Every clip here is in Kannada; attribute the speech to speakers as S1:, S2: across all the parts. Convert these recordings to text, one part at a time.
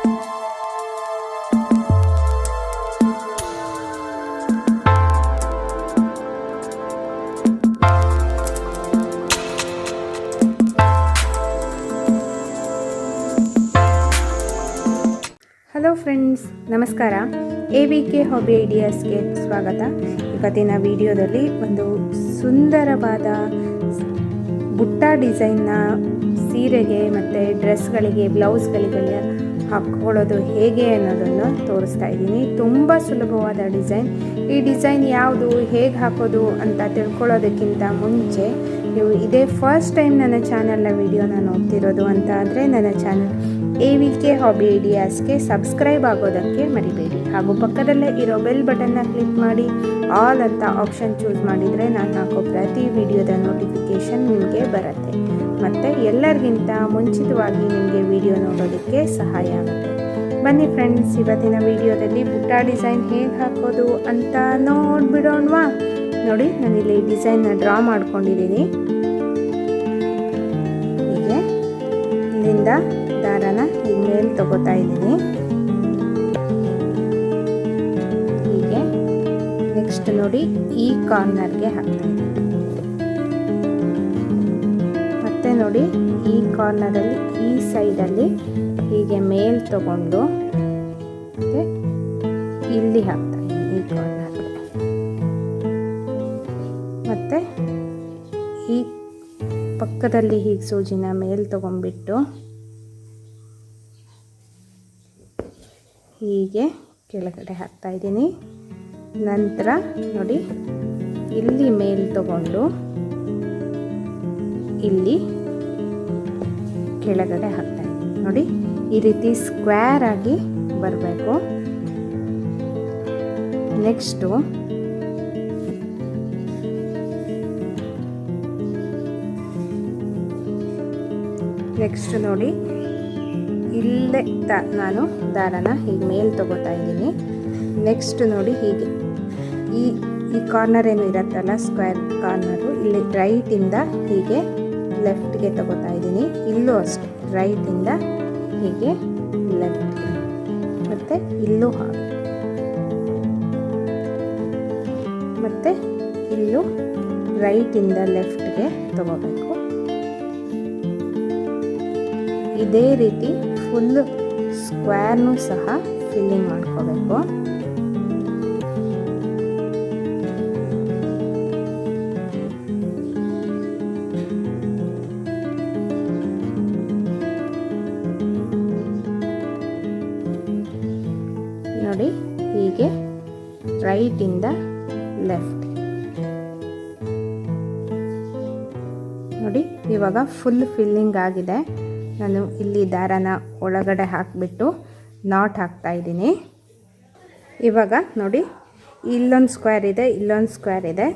S1: ಹಲೋ ಫ್ರೆಂಡ್ಸ್ ನಮಸ್ಕಾರ. ಎ ವಿ ಕೆ ಹಾಬಿ ಐಡಿಯಾಸ್ಗೆ ಸ್ವಾಗತ. ಇವತ್ತಿನ ವಿಡಿಯೋದಲ್ಲಿ ಒಂದು ಸುಂದರವಾದ ಬುಟ್ಟ ಡಿಸೈನ್ನ ಸೀರೆಗೆ ಮತ್ತು ಡ್ರೆಸ್ಗಳಿಗೆ, ಬ್ಲೌಸ್ಗಳಿಗೆಲ್ಲ ಹಾಕ್ಕೊಳ್ಳೋದು ಹೇಗೆ ಅನ್ನೋದನ್ನು ತೋರಿಸ್ತಾ ಇದ್ದೀನಿ. ತುಂಬ ಸುಲಭವಾದ ಡಿಸೈನ್. ಈ ಡಿಸೈನ್ ಯಾವುದು, ಹೇಗೆ ಹಾಕೋದು ಅಂತ ತಿಳ್ಕೊಳ್ಳೋದಕ್ಕಿಂತ ಮುಂಚೆ ನೀವು ಇದೇ ಫಸ್ಟ್ ಟೈಮ್ ನನ್ನ ಚಾನಲ್ನ ವಿಡಿಯೋನ ನೋಡ್ತಿರೋದು ಅಂತ ಆದರೆ ನನ್ನ channel A V K hobby ಐಡಿಯಾಸ್ಗೆ subscribe ಆಗೋದಕ್ಕೆ ಮರಿಬೇಡಿ. ಹಾಗೂ ಪಕ್ಕದಲ್ಲೇ ಇರೋ ಬೆಲ್ ಬಟನ್ನ ಕ್ಲಿಕ್ ಮಾಡಿ. ಆಲ್ ಅಂತ ಆಪ್ಷನ್ ಚೂಸ್ ಮಾಡಿದರೆ ನಾನು ಹಾಕೋ ಪ್ರತಿ ವಿಡಿಯೋದ ನೋಟಿಫಿಕೇಷನ್ ನಿಮಗೆ ಬರುತ್ತೆ. ಮತ್ತು ಎಲ್ಲರಿಗಿಂತ ಮುಂಚಿತವಾಗಿ ನಿಮಗೆ ವಿಡಿಯೋ ನೋಡೋದಕ್ಕೆ ಸಹಾಯ ಆಗುತ್ತೆ. ಬನ್ನಿ ಫ್ರೆಂಡ್ಸ್ ಇವತ್ತಿನ ವಿಡಿಯೋದಲ್ಲಿ ಬುಟ್ಟ ಡಿಸೈನ್ ಹೇಗೆ ಹಾಕೋದು ಅಂತ ನೋಡ್ಬಿಡೋಣವಾ? ನೋಡಿ, ನಾನಿಲ್ಲಿ ಡಿಸೈನ್ನ ಡ್ರಾ ಮಾಡ್ಕೊಂಡಿದ್ದೀನಿ. ಹೀಗೆ, ಇಲ್ಲಿಂದ ದಾರನ ಇನ್ಮೇಲ್ ಮೇಲೆ ತಗೋತಾ ಇದ್ದೀನಿ. ಹೀಗೆ ನೆಕ್ಸ್ಟ್ ನೋಡಿ ಈ ಕಾರ್ನರ್ಗೆ ಹಾಕ್ತಾ ಇದ್ದೀನಿ. ಮತ್ತೆ ನೋಡಿ ಈ ಕಾರ್ನರಲ್ಲಿ ಈ ಸೈಡಲ್ಲಿ ಹೀಗೆ ಮೇಲ್ ತಗೊಂಡು ಇಲ್ಲಿ ಹಾಕ್ತಾ ಇದ್ದೀನಿ ಈ ಕಾರ್ನರ್ ಮತ್ತೆ ಈ ಪಕ್ಕದಲ್ಲಿ ಹೀಗೆ ಸೂಜಿನ ಮೇಲ್ ತಗೊಂಡ್ಬಿಟ್ಟು ಹೀಗೆ ಕೆಳಗಡೆ ಹಾಕ್ತಾ ಇದ್ದೀನಿ. ನಂತರ ನೋಡಿ, ಇಲ್ಲಿ ಮೇಲ್ ತಗೊಂಡು ಇಲ್ಲಿ ಕೆಳಗಡೆ ಹಾಕ್ತಾ ಇದ್ದೀನಿ. ನೋಡಿ, ಈ ರೀತಿ ಸ್ಕ್ವೇರ್ ಆಗಿ ಬರಬೇಕು. ನೆಕ್ಸ್ಟು ನೆಕ್ಸ್ಟ್ ನೋಡಿ, ಇಲ್ಲೇ ತ ನಾನು ದಾರನ ಹೀಗೆ ಮೇಲೆ ತಗೋತಾ ಇದ್ದೀನಿ. ನೆಕ್ಸ್ಟ್ ನೋಡಿ ಹೀಗೆ. ಈ ಈ ಕಾರ್ನರ್ ಏನು ಇರುತ್ತಲ್ಲ ಸ್ಕ್ವೇರ್ ಕಾರ್ನರು ಇಲ್ಲಿ ರೈಟಿಂದ ಹೀಗೆ ಲೆಫ್ಟ್ಗೆ ತಗೋತಾ ಇದ್ದೀನಿ. ಇಲ್ಲೂ ಅಷ್ಟೆ ರೈಟಿಂದ ಹೀಗೆ ಲೆಫ್ಟ್ ಮತ್ತು ಇಲ್ಲೂ ಹಾಗೆ. ಮತ್ತು ಇಲ್ಲೂ ರೈಟಿಂದ ಲೆಫ್ಟ್ಗೆ ತಗೋಬೇಕು. ಇದೇ ರೀತಿ ಫುಲ್ ಸ್ಕ್ವೇರ್ನು ಸಹ ಫಿಲ್ಲಿಂಗ್ ಮಾಡ್ಕೋಬೇಕು. ನೋಡಿ ಹೀಗೆ ರೈಟಿಂದ ಲೆಫ್ಟ್ ನೋಡಿ ಇವಾಗ ಫುಲ್ ಫಿಲ್ಲಿಂಗ್ ಆಗಿದೆ. ನಾನು ಇಲ್ಲಿ ದಾರನ ಒಳಗಡೆ ಹಾಕಿಬಿಟ್ಟು ನಾಟ್ ಹಾಕ್ತಾ ಇದ್ದೀನಿ. ಇವಾಗ ನೋಡಿ, ಇಲ್ಲೊಂದು ಸ್ಕ್ವೇರ್ ಇದೆ, ಇಲ್ಲೊಂದು ಸ್ಕ್ವೇರ್ ಇದೆ.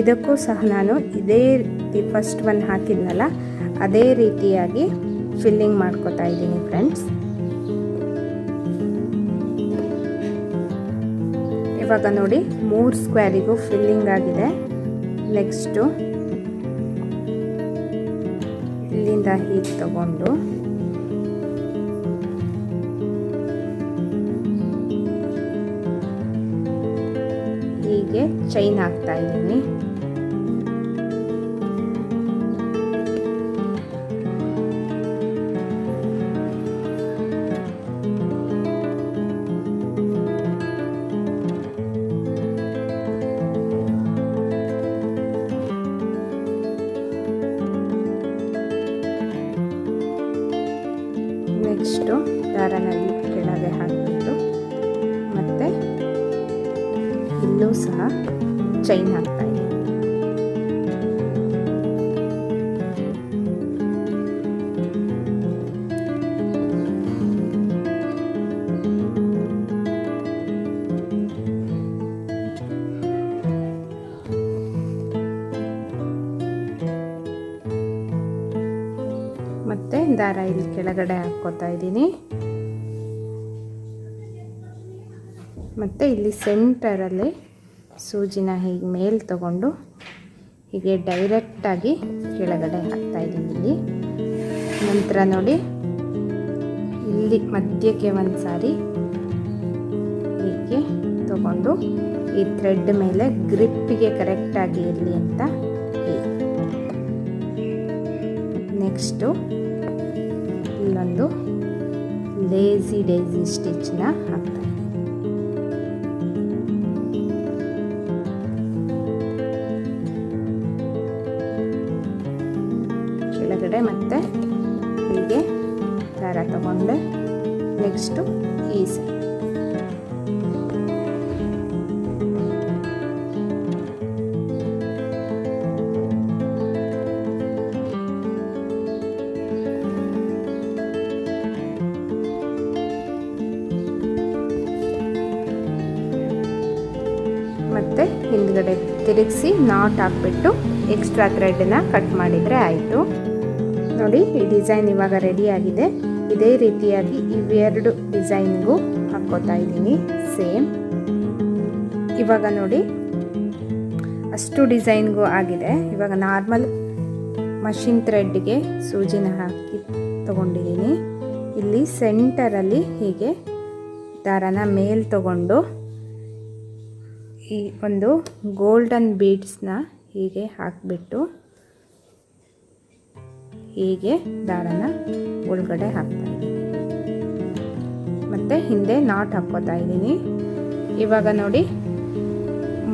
S1: ಇದಕ್ಕೂ ಸಹ ನಾನು ಇದೇ ರೀತಿ ಫಸ್ಟ್ ಒನ್ ಹಾಕಿದ್ನಲ್ಲ, ಅದೇ ರೀತಿಯಾಗಿ ಫಿಲ್ಲಿಂಗ್ ಮಾಡ್ಕೋತಾ ಇದ್ದೀನಿ ಫ್ರೆಂಡ್ಸ್ ಇವಾಗ ನೋಡಿ, ಮೂರು ಸ್ಕ್ವೇರಿಗೂ ಫಿಲ್ಲಿಂಗ್ ಆಗಿದೆ. ನೆಕ್ಸ್ಟು ಇಲ್ಲಿಂದ ಹೀಗೆ ತಗೊಂಡು ಹೀಗೆ ಚೈನ್ ಹಾಕ್ತಾ ಇದ್ದೀನಿ ಸಹ ಚೈನ್ ಹಾಕ್ತಾ ಇದ್ದೀನಿ ಮತ್ತೆ ದಾರ ಇಲ್ಲಿ ಕೆಳಗಡೆ ಹಾಕ್ಕೋತಾ ಇದ್ದೀನಿ. ಮತ್ತೆ ಇಲ್ಲಿ ಸೆಂಟರಲ್ಲಿ ಸೂಜಿನ ಹೀಗೆ ಮೇಲೆ ತಗೊಂಡು ಹೀಗೆ ಡೈರೆಕ್ಟಾಗಿ ಕೆಳಗಡೆ ಹಾಕ್ತಾ ಇದ್ದೀನಿ ಇಲ್ಲಿ. ನಂತರ ನೋಡಿ, ಇಲ್ಲಿ ಮಧ್ಯಕ್ಕೆ ಒಂದು ಸಾರಿ ಹೀಗೆ ತಗೊಂಡು ಈ ಥ್ರೆಡ್ ಮೇಲೆ ಗ್ರಿಪ್ಪಿಗೆ ಕರೆಕ್ಟಾಗಿ ಇರಲಿ ಅಂತ ನೆಕ್ಸ್ಟು ಇಲ್ಲೊಂದು ಲೇಸಿ ಡೇಸಿ ಸ್ಟಿಚ್ನ ಹಾಕ್ತಾ ಕೆಳಗಡೆ ಮತ್ತೆ ಹೀಗೆ ದಾರ ತಗೊಂಡೆ. ನೆಕ್ಸ್ಟು ಈ ಸೈಡ್ ಮತ್ತು ಹಿಂದ್ಗಡೆ ತಿರುಗಿಸಿ ನಾಟ್ ಹಾಕ್ಬಿಟ್ಟು ಎಕ್ಸ್ಟ್ರಾ ಥ್ರೆಡ್ನ ಕಟ್ ಮಾಡಿದರೆ ಆಯಿತು. ನೋಡಿ, ಈ ಡಿಸೈನ್ ಇವಾಗ ರೆಡಿ ಆಗಿದೆ. ಇದೇ ರೀತಿಯಾಗಿ ಇವೆರಡು ಡಿಸೈನ್ಗೂ ಹಾಕ್ಕೋತಾ ಇದ್ದೀನಿ ಸೇಮ್ ಇವಾಗ ನೋಡಿ, ಅಷ್ಟು ಡಿಸೈನ್ಗೂ ಆಗಿದೆ. ಇವಾಗ ನಾರ್ಮಲ್ ಮಷಿನ್ ಥ್ರೆಡ್ಗೆ ಸೂಜಿನ ಹಾಕಿ ತಗೊಂಡಿದ್ದೀನಿ. ಇಲ್ಲಿ ಸೆಂಟರಲ್ಲಿ ಹೀಗೆ ದಾರನ ಮೇಲ್ ತಗೊಂಡು ಈ ಒಂದು ಗೋಲ್ಡನ್ ಬೀಡ್ಸ್ನ ಹೀಗೆ ಹಾಕಿಬಿಟ್ಟು ಹೀಗೆ ದಾರನ ಒಳಗಡೆ ಹಾಕ್ತಾ ಇದ್ದೀನಿ. ಮತ್ತು ಹಿಂದೆ ನಾಟ್ ಹಾಕ್ಕೋತಾ ಇದ್ದೀನಿ. ಇವಾಗ ನೋಡಿ,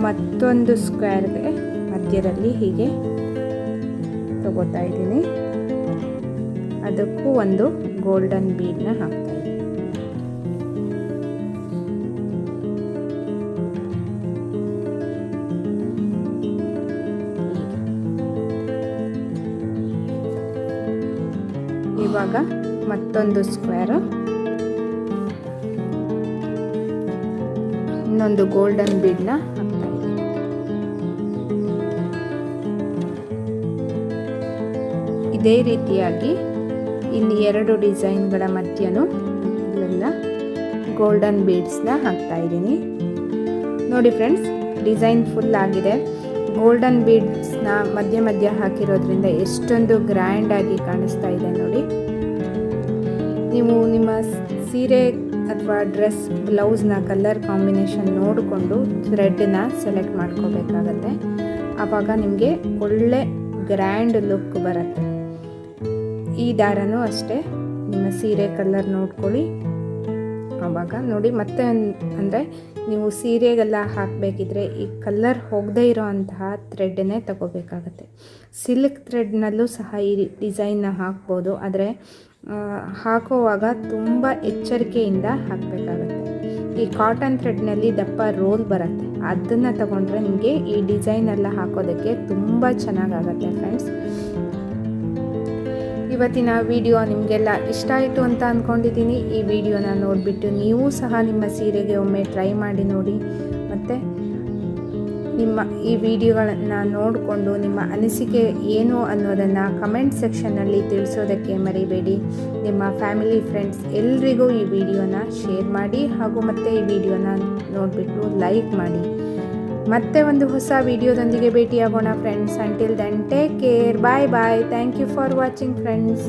S1: ಮತ್ತೊಂದು ಸ್ಕ್ವೇರ್ಗೆ ಮಧ್ಯದಲ್ಲಿ ಹೀಗೆ ತಗೋತಾ ಇದ್ದೀನಿ. ಅದಕ್ಕೂ ಒಂದು ಗೋಲ್ಡನ್ ಬೀಡ್ನ ಹಾಕ್ತಾ ಇವಾಗ ಮತ್ತೊಂದು ಸ್ಕ್ವೇರು ಇನ್ನೊಂದು ಗೋಲ್ಡನ್ ಬೀಡ್ನ ಹಾಕ್ತಾ ಇದ್ದೀನಿ. ಇದೇ ರೀತಿಯಾಗಿ ಇಲ್ಲಿ ಎರಡು ಡಿಸೈನ್ಗಳ ಮಧ್ಯನೂ ಇಲ್ಲೆಲ್ಲ ಗೋಲ್ಡನ್ ಬೀಡ್ಸ್ನ ಹಾಕ್ತಾ ಇದ್ದೀನಿ. ನೋಡಿ ಫ್ರೆಂಡ್ಸ್ ಡಿಸೈನ್ ಫುಲ್ ಆಗಿದೆ. ಗೋಲ್ಡನ್ ಬೀಡ್ಸ್ನ ಮಧ್ಯ ಮಧ್ಯ ಹಾಕಿರೋದ್ರಿಂದ ಎಷ್ಟೊಂದು ಗ್ರ್ಯಾಂಡಾಗಿ ಕಾಣಿಸ್ತಾ ಇದೆ ನೋಡಿ. ನೀವು ನಿಮ್ಮ ಸೀರೆ ಅಥವಾ ಡ್ರೆಸ್, ಬ್ಲೌಸ್ನ ಕಲರ್ ಕಾಂಬಿನೇಷನ್ ನೋಡಿಕೊಂಡು ಥ್ರೆಡ್ನ ಸೆಲೆಕ್ಟ್ ಮಾಡ್ಕೋಬೇಕಾಗತ್ತೆ. ಆವಾಗ ನಿಮಗೆ ಒಳ್ಳೆ ಗ್ರ್ಯಾಂಡ್ ಲುಕ್ ಬರುತ್ತೆ. ಈ ದಾರನೂ ಅಷ್ಟೇ. ನಿಮ್ಮ ಸೀರೆ ಕಲರ್ ನೋಡ್ಕೊಳ್ಳಿ. ಆವಾಗ ನೋಡಿ ಮತ್ತೆ ಅಂದರೆ ನೀವು ಸೀರೆಗೆಲ್ಲ ಹಾಕಬೇಕಿದ್ರೆ ಈ ಕಲರ್ ಹೋಗದೇ ಇರೋ ಅಂತಹ ಥ್ರೆಡ್ಡನ್ನೇ ತಗೋಬೇಕಾಗತ್ತೆ. ಸಿಲ್ಕ್ ಥ್ರೆಡ್ನಲ್ಲೂ ಸಹ ಈ ಡಿಸೈನ್ನ ಹಾಕ್ಬೋದು. ಆದರೆ ಹಾಕುವಾಗ ತುಂಬ ಎಚ್ಚರಿಕೆಯಿಂದ ಹಾಕಬೇಕಾಗುತ್ತೆ. ಈ ಕಾಟನ್ ಥ್ರೆಡ್ನಲ್ಲಿ ದಪ್ಪ ರೋಲ್ ಬರುತ್ತೆ. ಅದನ್ನು ತಗೊಂಡ್ರೆ ನಿಮಗೆ ಈ ಡಿಸೈನ್ ಎಲ್ಲ ಹಾಕೋದಕ್ಕೆ ತುಂಬ ಚೆನ್ನಾಗಾಗತ್ತೆ ಫ್ರೆಂಡ್ಸ್ ಇವತ್ತಿನ ವಿಡಿಯೋ ನಿಮಗೆಲ್ಲ ಇಷ್ಟ ಆಯಿತು ಅಂತ ಅಂದ್ಕೊಂಡಿದ್ದೀನಿ ಈ ವಿಡಿಯೋನ ನೋಡಿಬಿಟ್ಟು ನೀವು ಸಹ ನಿಮ್ಮ ಸೀರೆಗೆ ಒಮ್ಮೆ ಟ್ರೈ ಮಾಡಿ ನೋಡಿ. ನಿಮ್ಮ ಈ ವಿಡಿಯೋಗಳನ್ನು ನೋಡಿಕೊಂಡು ನಿಮ್ಮ ಅನಿಸಿಕೆ ಏನು ಅನ್ನೋದನ್ನು ಕಮೆಂಟ್ ಸೆಕ್ಷನ್ನಲ್ಲಿ ತಿಳಿಸೋದಕ್ಕೆ ಮರಿಬೇಡಿ. ನಿಮ್ಮ ಫ್ಯಾಮಿಲಿ ಫ್ರೆಂಡ್ಸ್ ಎಲ್ರಿಗೂ ಈ ವಿಡಿಯೋನ ಶೇರ್ ಮಾಡಿ ಹಾಗೂ ಮತ್ತೆ ಈ ವಿಡಿಯೋನ ನೋಡಿಬಿಟ್ಟು ಲೈಕ್ ಮಾಡಿ. ಮತ್ತೆ ಒಂದು ಹೊಸ ವಿಡಿಯೋದೊಂದಿಗೆ ಭೇಟಿಯಾಗೋಣ friends until then take care bye bye thank you for watching friends